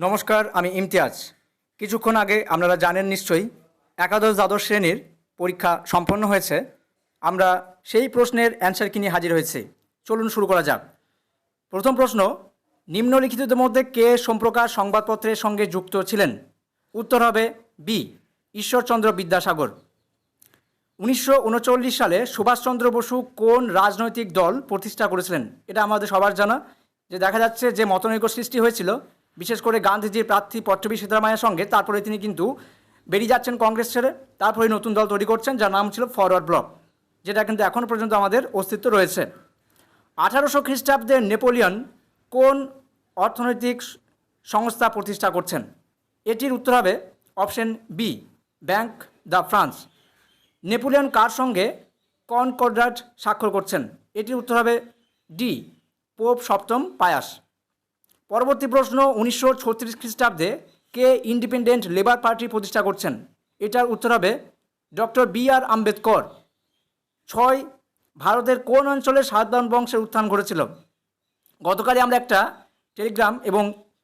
নমস্কার, আমি ইমতিয়াজ। কিছুক্ষণ আগে আপনারা জানেন নিশ্চয়ই, একাদশ দ্বাদশ শ্রেণির পরীক্ষা সম্পন্ন হয়েছে। আমরা সেই প্রশ্নের অ্যান্সার কিনে হাজির হয়েছি? চলুন শুরু করা যাক। প্রথম প্রশ্ন, নিম্নলিখিতদের মধ্যে কে সম্প্রকাশ সংবাদপত্রের সঙ্গে যুক্ত ছিলেন? উত্তর হবে বি ঈশ্বরচন্দ্র বিদ্যাসাগর। উনিশশো উনচল্লিশ সালে সুভাষচন্দ্র বসু কোন রাজনৈতিক দল প্রতিষ্ঠা করেছিলেন? এটা আমাদের সবার জানা। যে দেখা যাচ্ছে যে মতনৈক্য সৃষ্টি হয়েছিল বিশেষ করে গান্ধীজির প্রার্থী পট্টবী সীতারামায়ের সঙ্গে। তারপরে তিনি কিন্তু বেরিয়ে যাচ্ছেন কংগ্রেস ছেড়ে। তারপরে নতুন দল তৈরি করছেন, যার নাম ছিল ফরওয়ার্ড ব্লক, যেটা কিন্তু এখনও পর্যন্ত আমাদের অস্তিত্ব রয়েছে। আঠারোশো খ্রিস্টাব্দে নেপোলিয়ন কোন অর্থনৈতিক সংস্থা প্রতিষ্ঠা করছেন? এটির উত্তর হবে option B, bank the France. Napoleon কার সঙ্গে কনকর্ডাট স্বাক্ষর করছেন? এটির উত্তর হবে ডি, পোপ সপ্তম পায়াস। পরবর্তী প্রশ্ন উনিশশো ছত্রিশ খ্রিস্টাব্দে কে ইন্ডিপেন্ডেন্ট লেবার পার্টি প্রতিষ্ঠা করছেন? এটার উত্তর হবে ডক্টর বি আর আম্বেদকর। ছয়, ভারতের কোন অঞ্চলে সাতবাহন বংশের উত্থান ঘটেছিল? গতকালই আমরা একটা টেলিগ্রাম এবং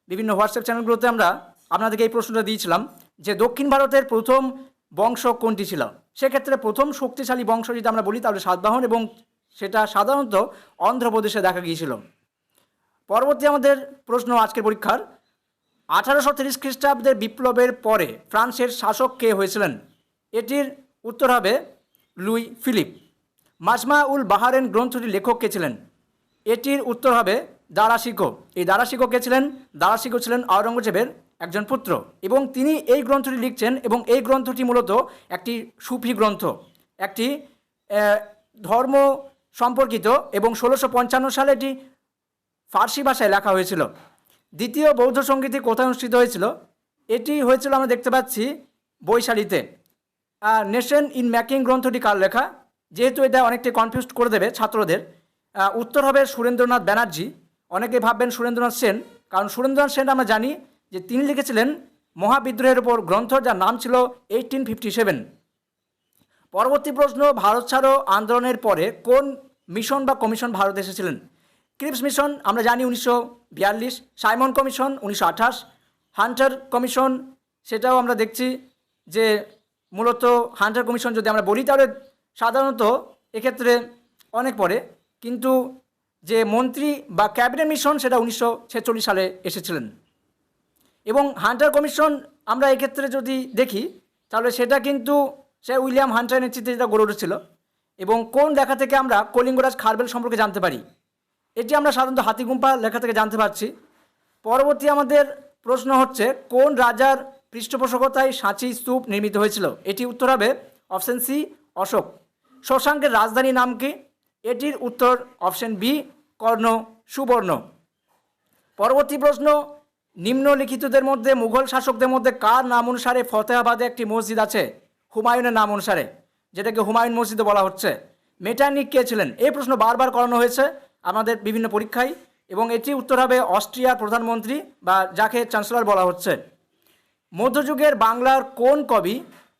বিভিন্ন হোয়াটসঅ্যাপ চ্যানেলগুলোতে আমরা আপনাদেরকে এই প্রশ্নটা দিয়েছিলাম যে দক্ষিণ ভারতের প্রথম বংশ কোনটি ছিল? সেক্ষেত্রে প্রথম শক্তিশালী বংশ যদি আমরা বলি তাহলে সাতবাহন এবং সেটা সাধারণত অন্ধ্রপ্রদেশে দেখা গিয়েছিল। পরবর্তী আমাদের প্রশ্ন আজকের পরীক্ষার। আঠারোশো তিরিশ খ্রিস্টাব্দের বিপ্লবের পরে ফ্রান্সের শাসক কে হয়েছিলেন? এটির উত্তর হবে লুই ফিলিপ। মাজমা উল বাহারেন গ্রন্থটির লেখক কে ছিলেন? এটির উত্তর হবে দারাশিকো। এই দারাশিকো কে ছিলেন? দারাশিকো ছিলেন আওরঙ্গজেবের একজন পুত্র এবং তিনি এই গ্রন্থটি লিখছেন এবং এই গ্রন্থটি মূলত একটি সুফি গ্রন্থ, একটি ধর্ম সম্পর্কিত এবং ষোলোশো পঞ্চান্ন সালে এটি ফার্সি ভাষায় লেখা হয়েছিল। দ্বিতীয় বৌদ্ধ সঙ্গীতটি কোথায় অনুষ্ঠিত হয়েছিল? এটি হয়েছিল আমরা দেখতে পাচ্ছি বৈশালীতে। নেশন ইন ম্যাকিং গ্রন্থটি কার লেখা? যেহেতু এটা অনেকটা কনফিউজ করে দেবে ছাত্রদের উত্তর হবে সুরেন্দ্রনাথ ব্যানার্জি। অনেকে ভাববেন সুরেন্দ্রনাথ সেন, কারণ সুরেন্দ্রনাথ সেন আমরা জানি যে তিনি লিখেছিলেন মহাবিদ্রোহের উপর গ্রন্থ যার নাম ছিল এইটিন ফিফটি সেভেন পরবর্তী প্রশ্ন, ভারত ছাড়ো আন্দোলনের পরে কোন মিশন বা কমিশন ভারত এসেছিলেন? ক্রিপস মিশন আমরা জানি উনিশশো বিয়াল্লিশ। সাইমন কমিশন উনিশশো আঠাশ। হান্টার কমিশন সেটাও আমরা দেখছি যে মূলত হান্টার কমিশন যদি আমরা বলি, তাহলে সাধারণত এক্ষেত্রে অনেক পরে। কিন্তু যে মন্ত্রী বা ক্যাবিনেট মিশন, সেটা উনিশশো ছেচল্লিশ সালে এসেছিলেন। এবং হান্টার কমিশন আমরা এক্ষেত্রে যদি দেখি, তাহলে সেটা কিন্তু সে উইলিয়াম হান্টার নেতৃত্বে যেটা গড়ে উঠেছিল। এবং কোন দেখা থেকে আমরা কলিঙ্গরাজ খারবেল সম্পর্কে জানতে পারি? এটি আমরা সাধারণত হাতিগুম্পা লেখা থেকে জানতে পারছি। পরবর্তী আমাদের প্রশ্ন হচ্ছে, কোন রাজার পৃষ্ঠপোষকতায় সাঁচি স্তূপ নির্মিত হয়েছিল? এটি উত্তর হবে অপশন সি, অশোক। শশাঙ্কের রাজধানী নাম কি? এটির উত্তর অপশন বি, কর্ণ সুবর্ণ। পরবর্তী প্রশ্ন, নিম্নলিখিতদের মধ্যে, মুঘল শাসকদের মধ্যে কার নাম অনুসারে ফতেহাবাদে একটি মসজিদ আছে? হুমায়ুনের নাম অনুসারে, যেটাকে হুমায়ুন মসজিদে বলা হচ্ছে। মেটানিক কে ছিলেন? এই প্রশ্ন বারবার করানো হয়েছে। আমাদের বিভিন্ন পরীক্ষায় এবং এটি উত্তর হবে অস্ট্রিয়ার প্রধানমন্ত্রী বা যাকে চ্যান্সেলর বলা হচ্ছে। মধ্যযুগের বাংলার কোন কবি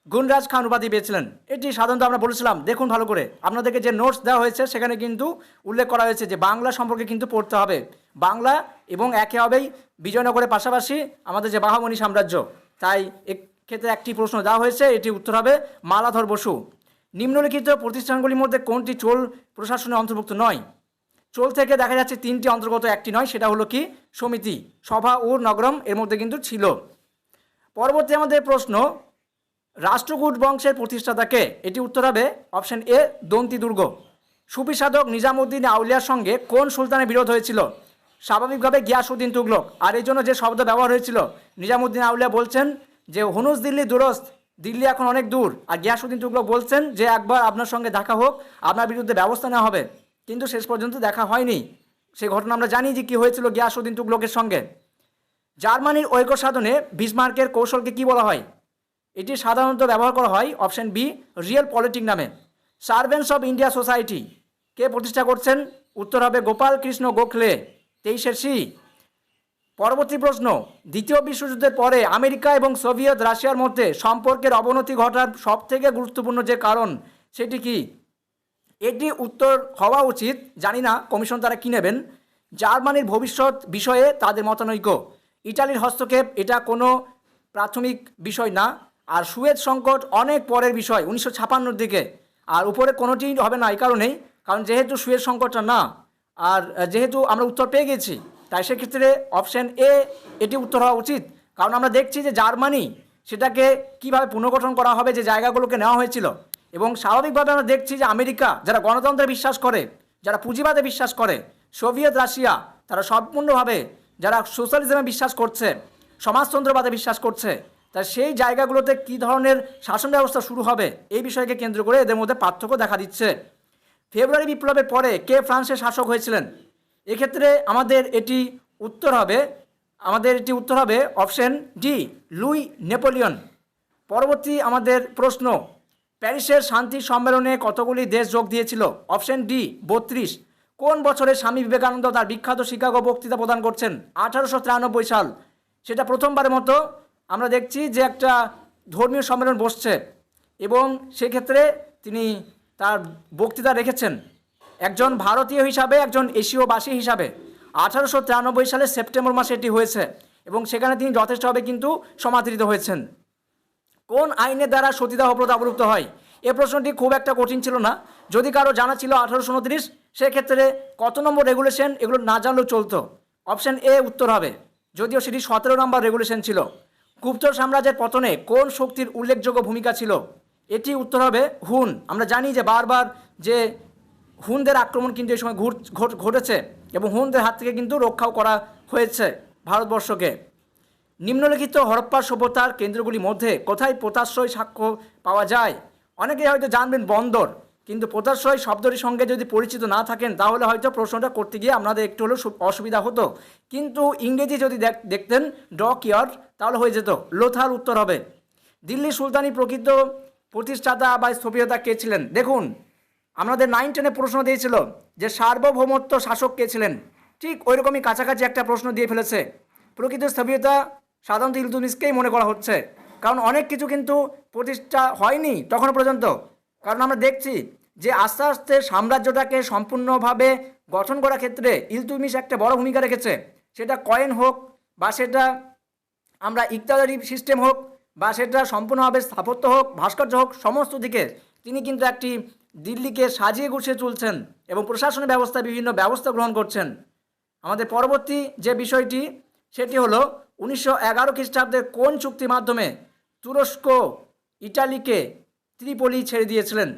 গুণরাজ খান উপাধি পেয়েছিলেন? এটি সাধারণত আমরা বলেছিলাম, দেখুন ভালো করে। আপনাদেরকে যে নোটস দেওয়া হয়েছে, সেখানে কিন্তু উল্লেখ করা হয়েছে যে বাংলা সম্পর্কে কিন্তু পড়তে হবে। বাংলা এবং একে হবেই বিজয়নগরের পাশাপাশি আমাদের যে বাহামণি সাম্রাজ্য। তাই এক্ষেত্রে একটি প্রশ্ন দেওয়া হয়েছে এটি উত্তর হবে মালাধর বসু। নিম্নলিখিত প্রতিষ্ঠানগুলির মধ্যে কোনটি চোল প্রশাসনে অন্তর্ভুক্ত নয়? চোল থেকে দেখা যাচ্ছে তিনটি অন্তর্গত, একটি নয়, সেটা হলো কি? সমিতি, সভা ও নগরম এর মধ্যে কিন্তু ছিল। পরবর্তী আমাদের প্রশ্ন, রাষ্ট্রকূট বংশের প্রতিষ্ঠাতাকে এটি উত্তর হবে অপশন এ দন্তি দুর্গ সুফি সাধক নিজামুদ্দিন আউলিয়ার সঙ্গে কোন সুলতানের বিরোধ হয়েছিল? স্বাভাবিকভাবে গিয়াসুদ্দিন তুগলক। আর এই জন্য যে শব্দ ব্যবহার হয়েছিল, নিজামুদ্দিন আউলিয়া বলছেন যে, হনুস দিল্লি দূরস্থ দিল্লি এখন অনেক দূর। আর গিয়াসুদ্দিন তুগলক বলছেন যে, একবার আপনার সঙ্গে দেখা হোক, আপনার বিরুদ্ধে ব্যবস্থা নেওয়া হবে। কিন্তু শেষ পর্যন্ত দেখা হয়নি। সেই ঘটনা আমরা জানি যে কী হয়েছিল গিয়াসুদ্দিন তুগলকের সঙ্গে। জার্মানির ঐক্য সাধনে বিসমার্কের কৌশলকে কি বলা হয়? এটি সাধারণত ব্যবহার করা হয় অপশন বি, রিয়েল পলিটিক নামে। Servants of India society. কে প্রতিষ্ঠা করছেন? উত্তর হবে গোপাল কৃষ্ণ গোখলে। তেইশের সি, পরবর্তী প্রশ্ন, দ্বিতীয় বিশ্বযুদ্ধের পরে আমেরিকা এবং সোভিয়েত রাশিয়ার মধ্যে সম্পর্কের অবনতি ঘটার সবথেকে গুরুত্বপূর্ণ যে কারণ, সেটি কি? এটি উত্তর হওয়া উচিত, জানি না কমিশন তারা কী নেবেন। জার্মানির ভবিষ্যৎ বিষয়ে তাদের মতানৈক্য। ইটালির হস্তক্ষেপ এটা কোনো প্রাথমিক বিষয় না। আর সুয়েজ সংকট অনেক পরের বিষয়, উনিশশো ছাপান্নর দিকে। আর উপরে কোনোটিই হবে না এই কারণেই, কারণ যেহেতু সুয়েজ সংকটটা না, আর যেহেতু আমরা উত্তর পেয়ে গেছি, তাই সেক্ষেত্রে অপশান এ এটি উত্তর হওয়া উচিত। কারণ আমরা দেখছি যে জার্মানি সেটাকে কীভাবে পুনর্গঠন করা হবে, যে জায়গাগুলোকে নেওয়া হয়েছিল এবং স্বাভাবিকভাবে আমরা দেখছি যে আমেরিকা যারা গণতন্ত্রে বিশ্বাস করে, যারা পুঁজিবাদে বিশ্বাস করে, সোভিয়েত রাশিয়া, তারা সম্পূর্ণভাবে যারা সোশ্যালিজমে বিশ্বাস করছে, সমাজতন্ত্রবাদে বিশ্বাস করছে, তা সেই জায়গাগুলোতে কী ধরনের শাসন ব্যবস্থা শুরু হবে এই বিষয়কে কেন্দ্র করে এদের মধ্যে পার্থক্য দেখা দিচ্ছে। ফেব্রুয়ারি বিপ্লবের পরে কে ফ্রান্সের শাসক হয়েছিলেন? এক্ষেত্রে আমাদের এটি উত্তর হবে, আমাদের এটি উত্তর হবে অপশন ডি, লুই নেপোলিয়ন। পরবর্তী আমাদের প্রশ্ন প্যারিসের শান্তি সম্মেলনে কতগুলি দেশ যোগ দিয়েছিল? অপশন ডি, বত্রিশ। কোন বছরে স্বামী বিবেকানন্দ তার বিখ্যাত শিকাগো বক্তৃতা প্রদান করছেন? আঠারোশো তিরানব্বই সাল। সেটা প্রথমবারের মতো আমরা দেখছি যে একটা ধর্মীয় সম্মেলন বসছে এবং সেক্ষেত্রে তিনি তার বক্তৃতা রেখেছেন। একজন ভারতীয় হিসাবে, একজন এশীয়বাসী হিসাবে। আঠারোশো তিরানব্বই সালে সেপ্টেম্বর মাসে এটি হয়েছে এবং সেখানে তিনি যথেষ্টভাবে কিন্তু সমাদৃত হয়েছেন। কোন আইনের দ্বারা সতীদাহ প্রথা অবলুপ্ত হয়? এ প্রশ্নটি খুব একটা কঠিন ছিল না। যদি কারও জানা ছিল আঠারোশো উনত্রিশ, সেক্ষেত্রে কত নম্বর রেগুলেশন এগুলো না জানলেও চলতো? অপশান এ উত্তর হবে। যদিও সেটি সতেরো নম্বর রেগুলেশন ছিল। গুপ্ত সাম্রাজ্যের পতনে কোন শক্তির উল্লেখযোগ্য ভূমিকা ছিল? এটি উত্তর হবে হুন। আমরা জানি যে বারবার যে হুনদের আক্রমণ কিন্তু এই সময় ঘটেছে এবং হুনদের হাত থেকে কিন্তু রক্ষাও করা হয়েছে ভারতবর্ষকে। নিম্নলিখিত হরপ্পা সভ্যতার কেন্দ্রগুলির মধ্যে কোথায় পোতাশ্রয় সাক্ষ্য পাওয়া যায়? অনেকে হয়তো জানবেন বন্দর, কিন্তু পোতাশ্রয় শব্দটির সঙ্গে যদি পরিচিত না থাকেন, তাহলে হয়তো প্রশ্নটা করতে গিয়ে আপনাদের একটু হলেও অসুবিধা হতো। কিন্তু ইংরেজি যদি দেখ- দেখতেন, ডক ইয়ার্ড তাহলে হয়ে যেত। লোথার উত্তর হবে। দিল্লি সুলতানি প্রকৃত প্রতিষ্ঠাতা বা স্থপীয়তা কে ছিলেন? দেখুন, আমাদের নাইন টেনে প্রশ্ন দিয়েছিল যে সার্বভৌমত্ব শাসক কে ছিলেন? ঠিক ওই রকমই কাছাকাছি একটা প্রশ্ন দিয়ে ফেলেছে। প্রকৃত স্থবিরতা সাধারণত ইলতুমিসকেই মনে করা হচ্ছে। কারণ অনেক কিছু কিন্তু প্রতিষ্ঠা হয়নি তখনও পর্যন্ত। কারণ আমরা দেখছি যে আস্তে আস্তে সাম্রাজ্যটাকে সম্পূর্ণভাবে গঠন করার ক্ষেত্রে ইলতুমিস একটা বড় ভূমিকা রেখেছে। সেটা কয়েন হোক বা সেটা আমরা ইকতাদারি সিস্টেম হোক বা সেটা সম্পূর্ণভাবে স্থাপত্য হোক, ভাস্কর্য হোক, সমস্ত দিকে তিনি কিন্তু একটি দিল্লিকে সাজিয়ে গুছিয়ে তুলছেন এবং প্রশাসনের ব্যবস্থা, বিভিন্ন ব্যবস্থা গ্রহণ করছেন। আমাদের পরবর্তী যে বিষয়টি, সেটি হলো উনিশশো এগারো খ্রিস্টাব্দের কোন চুক্তির মাধ্যমে তুরস্ক, ইটালিকে ত্রিপলি ছেড়ে দিয়েছিলেন?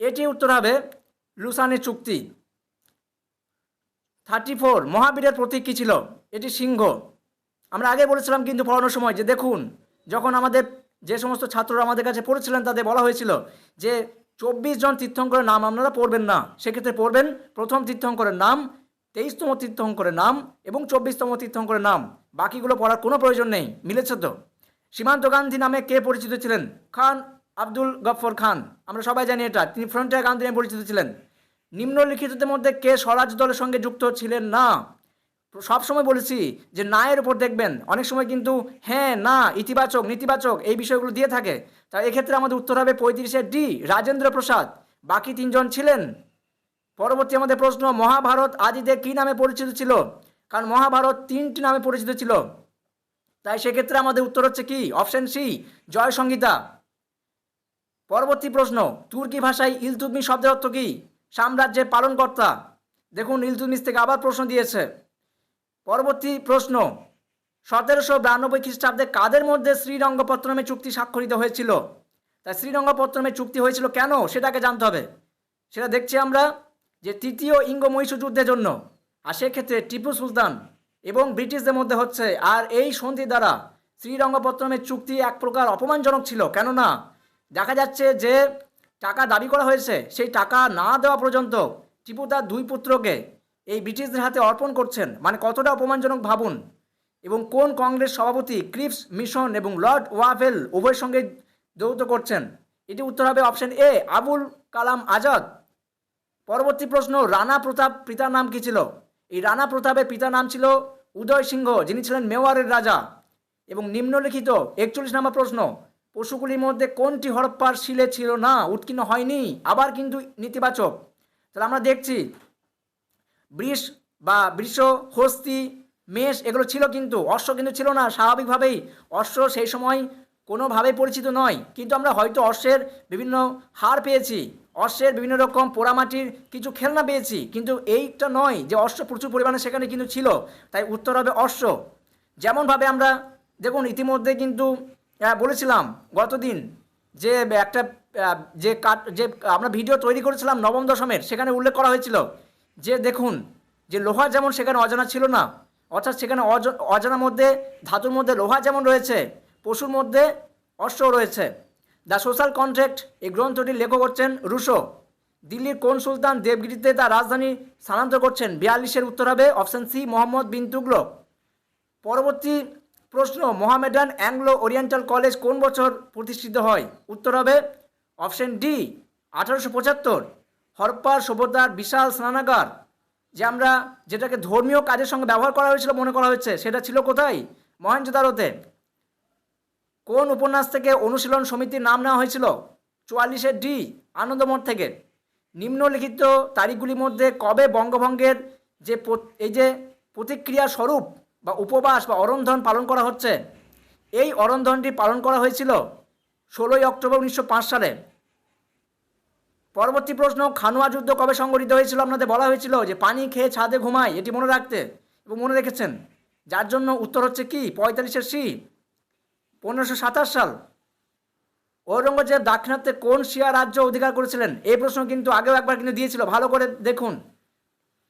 এটি উত্তর হবে লুসানের চুক্তি। থার্টি ফোর, মহাবীরের প্রতীক কী ছিল? এটি সিংহ। আমরা আগে বলেছিলাম কিন্তু পড়ানোর সময় যে দেখুন, যখন আমাদের যে সমস্ত ছাত্ররা আমাদের কাছে পড়েছিলেন, তাদের বলা হয়েছিল যে চব্বিশ জন তীর্থঙ্করের নাম আপনারা পড়বেন না। সেক্ষেত্রে পড়বেন প্রথম তীর্থঙ্করের নাম তেইশতম তীর্থঙ্করের নাম এবং চব্বিশতম তীর্থঙ্করের নাম। বাকিগুলো পড়ার কোনো প্রয়োজন নেই, মিলেছে তো? সীমান্ত গান্ধী নামে কে পরিচিত ছিলেন? খান আব্দুল গফর খান। আমরা সবাই জানি এটা। তিনি ফ্রন্টিয়ার গান্ধী নামে পরিচিত ছিলেন। নিম্নলিখিতদের মধ্যে কে স্বরাজ দলের সঙ্গে যুক্ত ছিলেন না? সব সময় বলেছি যে না এর উপর দেখবেন। অনেক সময় কিন্তু হ্যাঁ না, ইতিবাচক, নেতিবাচক এই বিষয়গুলো দিয়ে থাকে। তা এক্ষেত্রে আমাদের উত্তর হবে পঁয়ত্রিশে ডি রাজেন্দ্র প্রসাদ বাকি তিনজন ছিলেন? পরবর্তী আমাদের প্রশ্ন, মহাভারত আদিতে কী নামে পরিচিত ছিল? কারণ মহাভারত তিনটি নামে পরিচিত ছিল। তাই সেক্ষেত্রে আমাদের উত্তর হচ্ছে কি? অপশন সি, জয় সংহিতা পরবর্তী প্রশ্ন, তুর্কি ভাষায় ইলতুতমিশ শব্দের অর্থ কি? সাম্রাজ্যের পালনকর্তা। দেখুন, ইলতুতমিশ থেকে আবার প্রশ্ন দিয়েছে। পরবর্তী প্রশ্ন, সতেরোশো বিরানব্বই খ্রিস্টাব্দে কাদের মধ্যে শ্রীরঙ্গপত্তনমে চুক্তি স্বাক্ষরিত হয়েছিল? তাই শ্রীরঙ্গপত্তনমে চুক্তি হয়েছিল কেন? সেটাকে জানতে হবে। সেটা দেখছি আমরা। যে তৃতীয় ইঙ্গ মহীশূর যুদ্ধের জন্য, আর সেক্ষেত্রে টিপু সুলতান এবং ব্রিটিশদের মধ্যে হচ্ছে, আর এই সন্ধি দ্বারা শ্রীরঙ্গপত্তনমের চুক্তি এক প্রকার অপমানজনক ছিল। কেননা, দেখা যাচ্ছে যে টাকা দাবি করা হয়েছে, সেই টাকা না দেওয়া পর্যন্ত টিপু তার দুই পুত্রকে এই ব্রিটিশদের হাতে অর্পণ করছেন। মানে কতটা অপমানজনক ভাবুন। এবং কোন কংগ্রেস সভাপতি ক্রিপস মিশন এবং লর্ড ওয়াভেল উভয়ের সঙ্গে যৌথ করছেন? এটি উত্তর হবে অপশন এ, আবুল কালাম আজাদ। পরবর্তী প্রশ্ন, রানা প্রতাপ পিতার নাম কি ছিল? এই রানা প্রতাপের পিতার নাম ছিল উদয় সিংহ, যিনি ছিলেন মেওয়ারের রাজা। এবং নিম্নলিখিত একচল্লিশ নম্বর প্রশ্ন পশুগুলির মধ্যে কোনটি হরপ্পার শিলে ছিল না, উৎকীর্ণ হয়নি, আবার কিন্তু নেতিবাচক। তাহলে আমরা দেখছি, বৃষ বা বৃষ, হস্তি, মেষ, এগুলো ছিল কিন্তু, অশ্ব কিন্তু ছিল না, স্বাভাবিকভাবেই অশ্ব সেই সময় কোনোভাবেই পরিচিত নয়। কিন্তু আমরা হয়তো অশ্বের বিভিন্ন হার পেয়েছি। অশ্বের বিভিন্ন রকম পোড়ামাটির কিছু খেলনা পেয়েছি, কিন্তু এইটা নয় যে অশ্ব প্রচুর পরিমাণে সেখানে কিন্তু ছিল। তাই উত্তর হবে অশ্ব। যেমনভাবে আমরা, দেখুন, ইতিমধ্যে কিন্তু বলেছিলাম গতদিন যে, একটা যে কাট, যে, আমরা ভিডিও তৈরি করেছিলাম নবম দশমের, সেখানে উল্লেখ করা হয়েছিল যে, দেখুন, যে লোহা যেমন সেখানে অজানা ছিল না, অর্থাৎ সেখানে অজ- অজানার মধ্যে, ধাতুর মধ্যে লোহা যেমন রয়েছে, পশুর মধ্যে অশ্ব রয়েছে। দ্য সোশ্যাল কন্ট্রাক্ট এই গ্রন্থটির লেখক হচ্ছেন রুশো। দিল্লির কোন সুলতান দেবগিরিতে তার রাজধানী স্থানান্তর করছেন? বিয়াল্লিশের উত্তর হবে অপশন সি, মোহাম্মদ বিন তুগলক। পরবর্তী প্রশ্ন, মোহামেডান অ্যাংলো ওরিয়েন্টাল কলেজ কোন বছর প্রতিষ্ঠিত হয়? উত্তর হবে অপশন ডি, আঠারোশো পঁচাত্তর। হরপ্পার সভ্যতার বিশাল স্নানাগার, যে আমরা যেটাকে ধর্মীয় কাজের সঙ্গে ব্যবহার করা হয়েছিল, মনে করা হয়েছে, সেটা ছিল কোথায়? মহেঞ্জোদারোতে কোন উপন্যাস থেকে অনুশীলন সমিতির নাম নেওয়া হয়েছিল? চুয়াল্লিশের ডি, আনন্দমঠ থেকে। নিম্নলিখিত তারিখগুলির মধ্যে কবে বঙ্গভঙ্গের যে এই যে প্রতিক্রিয়া স্বরূপ বা উপবাস বা অরন্ধন পালন করা হচ্ছে, এই অরন্ধনটি পালন করা হয়েছিল ষোলোই অক্টোবর উনিশশো পাঁচ সালে। পরবর্তী প্রশ্ন, খানুয়া যুদ্ধ কবে সংগঠিত হয়েছিল? আপনাদের বলা হয়েছিল যে পানি খেয়ে ছাদে ঘুমায়, এটি মনে রাখতে এবং মনে রেখেছেন। যার জন্য উত্তর হচ্ছে কি? পঁয়তাল্লিশের সি পনেরোশো সাতাশ সাল। ঔরঙ্গজেব দাক্ষিণাত্যে কোন শিয়া রাজ্য অধিকার করেছিলেন? এই প্রশ্ন কিন্তু আগেও একবার কিন্তু দিয়েছিল। ভালো করে দেখুন।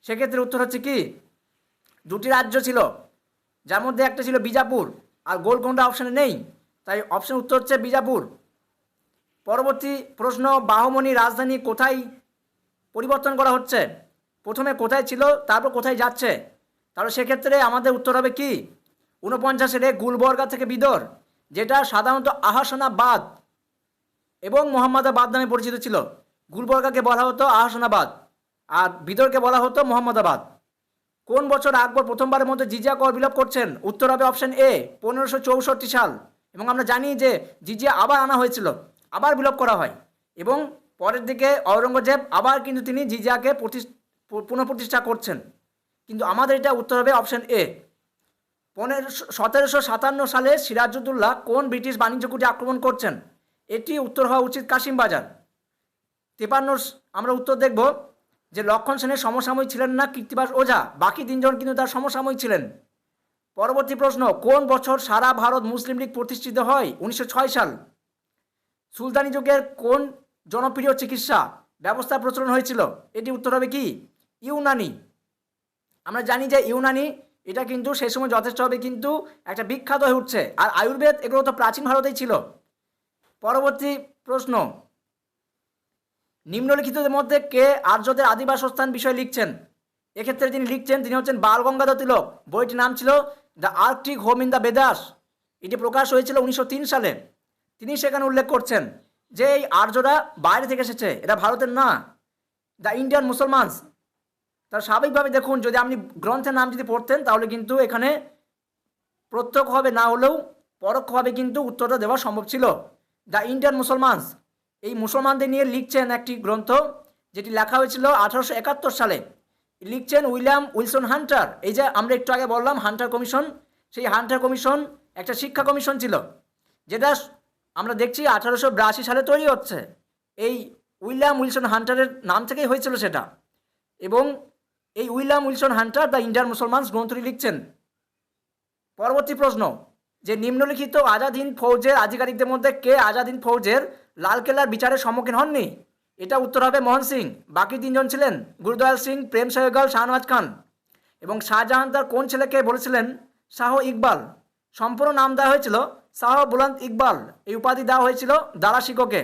সেক্ষেত্রে উত্তর হচ্ছে কি? দুটি রাজ্য ছিল, যার মধ্যে একটা ছিল বিজাপুর, আর গোলকোন্ডা অপশানে নেই। তাই অপশন উত্তর হচ্ছে বিজাপুর। পরবর্তী প্রশ্ন, বাহমণি রাজধানী কোথায় পরিবর্তন করা হচ্ছে? প্রথমে কোথায় ছিল, তারপর কোথায় যাচ্ছে? তাহলে সেক্ষেত্রে আমাদের উত্তর হবে কি? ঊনপঞ্চাশের গুলবর্গা থেকে বিদর। যেটা সাধারণত আহাসনাবাদ এবং মোহাম্মদাবাদ নামে পরিচিত ছিল। গুলবর্গাকে বলা হতো আহাসনাবাদ আর বিদরকে বলা হতো মোহাম্মদাবাদ। কোন বছর আকবর প্রথমবারের মধ্যে জিজিয়া কর বিলোপ করছেন? উত্তর হবে অপশন এ, পনেরোশো চৌষট্টি সাল। এবং আমরা জানি যে জিজিয়া আবার আনা হয়েছিল, আবার বিলোপ করা হয়। এবং পরের দিকে ঔরঙ্গজেব আবার কিন্তু তিনি জিজিয়াকে পুনঃপ্রতিষ্ঠা করছেন। কিন্তু আমাদের এটা উত্তর হবে অপশন এ। পনেরোশো সতেরোশো সাতান্ন সালে সিরাজউদ্দৌলা কোন ব্রিটিশ বাণিজ্য কুটি আক্রমণ করছেন? এটি উত্তর হওয়া উচিত কাশিম বাজার তেপান্ন আমরা উত্তর দেখব যে লক্ষণ সেনের সমসাময়িক ছিলেন না কীর্তিবাস ওঝা, বাকি তিনজন কিন্তু তার সমসাময়িক ছিলেন। পরবর্তী প্রশ্ন, কোন বছর সারা ভারত মুসলিম লীগ প্রতিষ্ঠিত হয়? উনিশশো ছয় সাল। সুলতানি যুগের কোন জনপ্রিয় চিকিৎসা ব্যবস্থা প্রচলন হয়েছিল? এটি উত্তর হবে কি? ইউনানি। আমরা জানি যে ইউনানি এটা কিন্তু সেই সময় যথেষ্টভাবে কিন্তু একটা বিখ্যাত হয়ে উঠছে। আর আয়ুর্বেদ এগুলো তো প্রাচীন ভারতেই ছিল। পরবর্তী প্রশ্ন। নিম্নলিখিতদের মধ্যে কে আর্যদের আদিবাসস্থান বিষয়ে লিখছেন? এক্ষেত্রে তিনি লিখছেন, তিনি হচ্ছেন বাল গঙ্গাধর তিলক। বইটির নাম ছিল the Arctic home in the Vedas. এটি প্রকাশ হয়েছিল উনিশশো তিন সালে। তিনি সেখানে উল্লেখ করছেন যে এই আর্যরা বাইরে থেকে এসেছে। এটা ভারতের না। The Indian Musalmans. তার স্বাভাবিকভাবে দেখুন, যদি আপনি গ্রন্থের নাম যদি পড়তেন, তাহলে কিন্তু এখানে প্রত্যক্ষভাবে না হলেও পরোক্ষভাবে কিন্তু উত্তরটা দেওয়া সম্ভব ছিল। দ্য ইন্ডিয়ান মুসলমানস, এই মুসলমানদের নিয়ে লিখছেন একটি গ্রন্থ, যেটি লেখা হয়েছিল আঠারোশো একাত্তর সালে। লিখছেন উইলিয়াম উইলসন হান্টার। এই যে আমরা একটু আগে বললাম, হান্টার কমিশন, সেই হান্টার কমিশন একটা শিক্ষা কমিশন ছিল যেটা আমরা দেখছি আঠারোশো বিরাশি সালে তৈরি হচ্ছে। এই উইলিয়াম উইলসন হান্টারের নাম থেকেই হয়েছিল সেটা। এবং এই William Wilson Hunter the Indian Musalmans গ্রন্থটি লিখছেন। পরবর্তী প্রশ্ন, যে নিম্নলিখিত আজাদিন ফৌজের আধিকারিকদের মধ্যে কে আজাদিন ফৌজের লালকেল্লার বিচারের সম্মুখীন হননি? এটা উত্তর হবে মোহন সিং। বাকি তিনজন ছিলেন গুরুদয়াল সিং, প্রেম সহগল শাহনওয়াজ খান। এবং শাহজাহান তার কোন ছেলেকে বলেছিলেন? শাহ ইকবাল। সম্পূর্ণ নাম দেওয়া হয়েছিল শাহ বুলন্ত ইকবাল। এই উপাধি দেওয়া হয়েছিল দারাশিকোকে।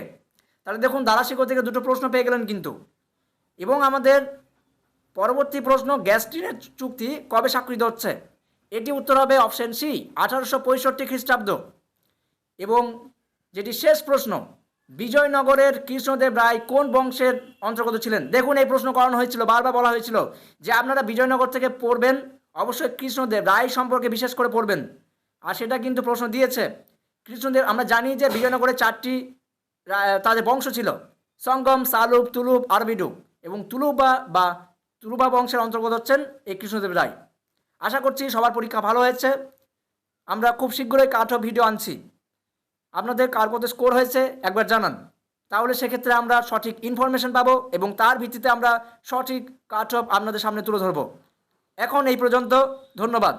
তাহলে দেখুন, দারাশিকো থেকে দুটো প্রশ্ন পেয়ে গেলেন কিন্তু। এবং আমাদের পরবর্তী প্রশ্ন, গ্যাস্ট্রিনের চুক্তি কবে স্বাক্ষরিত হচ্ছে? এটি উত্তর হবে অপশন সি, আঠারোশো পঁয়ষট্টি খ্রিস্টাব্দ। এবং যেটি শেষ প্রশ্ন, বিজয়নগরের কৃষ্ণদেব রায় কোন বংশের অন্তর্গত ছিলেন? দেখুন, এই প্রশ্ন করানো হয়েছিল, বারবার বলা হয়েছিল যে আপনারা বিজয়নগর থেকে পড়বেন, অবশ্যই কৃষ্ণদেব রায় সম্পর্কে বিশেষ করে পড়বেন। আর সেটা কিন্তু প্রশ্ন দিয়েছে, কৃষ্ণদেব, আমরা জানি যে বিজয়নগরে চারটি তাদের বংশ ছিল, সঙ্গম, সালুপ, তুলুপ, আরবিডু। এবং তুলুবা বা তুলুবা বংশের অন্তর্গত হচ্ছেন এই কৃষ্ণদেব রায়। আশা করছি সবার পরীক্ষা ভালো হয়েছে। আমরা খুব শীঘ্রই কাঠও ভিডিও আনছি। আপনাদের কার কত স্কোর হয়েছে একবার জানান। তাহলে সেক্ষেত্রে আমরা সঠিক ইনফরমেশন পাবো এবং তার ভিত্তিতে আমরা সঠিক কাঠ আপনাদের সামনে তুলে ধরবো। এখন এই পর্যন্ত, ধন্যবাদ।